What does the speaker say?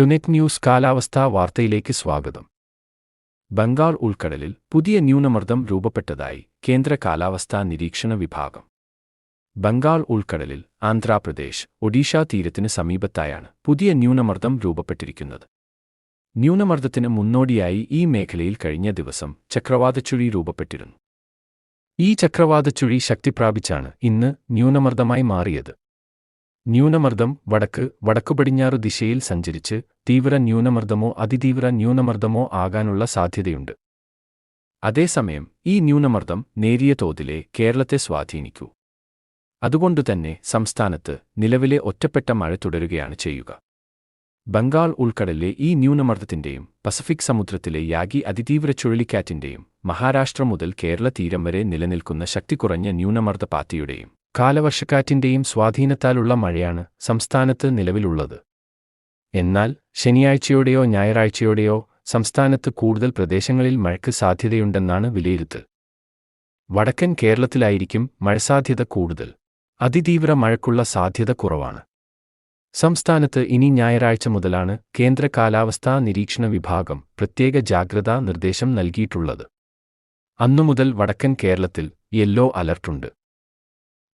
ടുനെറ്റ് news കാലാവസ്ഥാ വാർത്തയിലേക്ക് സ്വാഗതം. ബംഗാൾ ഉൾക്കടലിൽ പുതിയ ന്യൂനമർദ്ദം രൂപപ്പെട്ടതായി കേന്ദ്ര കാലാവസ്ഥാ നിരീക്ഷണ വിഭാഗം. ബംഗാൾ ഉൾക്കടലിൽ ആന്ധ്രാപ്രദേശ് ഒഡീഷ തീരത്തിന് സമീപത്തായാണ് പുതിയ ന്യൂനമർദ്ദം രൂപപ്പെട്ടിരിക്കുന്നത്. ന്യൂനമർദ്ദത്തിന് മുന്നോടിയായി ഈ മേഖലയിൽ കഴിഞ്ഞ ദിവസം ചക്രവാതച്ചുഴി രൂപപ്പെട്ടിരുന്നു. ഈ ചക്രവാതച്ചുഴി ശക്തി പ്രാപിച്ചാണ് ഇന്ന് ന്യൂനമർദ്ദമായി മാറിയത്. ന്യൂനമർദ്ദം വടക്ക് വടക്കുപടിഞ്ഞാറു ദിശയിൽ സഞ്ചരിച്ച് തീവ്ര ന്യൂനമർദ്ദമോ അതിതീവ്ര ന്യൂനമർദ്ദമോ ആകാനുള്ള സാധ്യതയുണ്ട്. അതേസമയം ഈ ന്യൂനമർദ്ദം നേരിയ തോതിലെ കേരളത്തെ സ്വാധീനിക്കൂ. അതുകൊണ്ടുതന്നെ സംസ്ഥാനത്ത് നിലവിലെ ഒറ്റപ്പെട്ട മഴ തുടരുകയാണ് ചെയ്യുക. ബംഗാൾ ഉൾക്കടലിലെ ഈ ന്യൂനമർദ്ദത്തിന്റെയും പസഫിക് സമുദ്രത്തിലെ യാഗി അതിതീവ്ര ചുഴലിക്കാറ്റിന്റെയും മഹാരാഷ്ട്ര മുതൽ കേരള തീരം വരെ നിലനിൽക്കുന്ന ശക്തി കുറഞ്ഞ ന്യൂനമർദ്ദ പാത്തിയുടെയും കാലവർഷക്കാറ്റിന്റെയും സ്വാധീനത്താലുള്ള മഴയാണ് സംസ്ഥാനത്ത് നിലവിലുള്ളത്. എന്നാൽ ശനിയാഴ്ചയോടെയോ ഞായറാഴ്ചയോടെയോ സംസ്ഥാനത്ത് കൂടുതൽ പ്രദേശങ്ങളിൽ മഴയ്ക്ക് സാധ്യതയുണ്ടെന്നാണ് വിലയിരുത്തൽ. വടക്കൻ കേരളത്തിലായിരിക്കും മഴസാധ്യത കൂടുതൽ. അതിതീവ്ര മഴയ്ക്കുള്ള സാധ്യത കുറവാണ്. സംസ്ഥാനത്ത് ഇനി ഞായറാഴ്ച മുതലാണ് കേന്ദ്ര കാലാവസ്ഥാ നിരീക്ഷണ വിഭാഗം പ്രത്യേക ജാഗ്രതാ നിർദ്ദേശം നൽകിയിട്ടുള്ളത്. അന്നുമുതൽ വടക്കൻ കേരളത്തിൽ യെല്ലോ അലർട്ടുണ്ട്.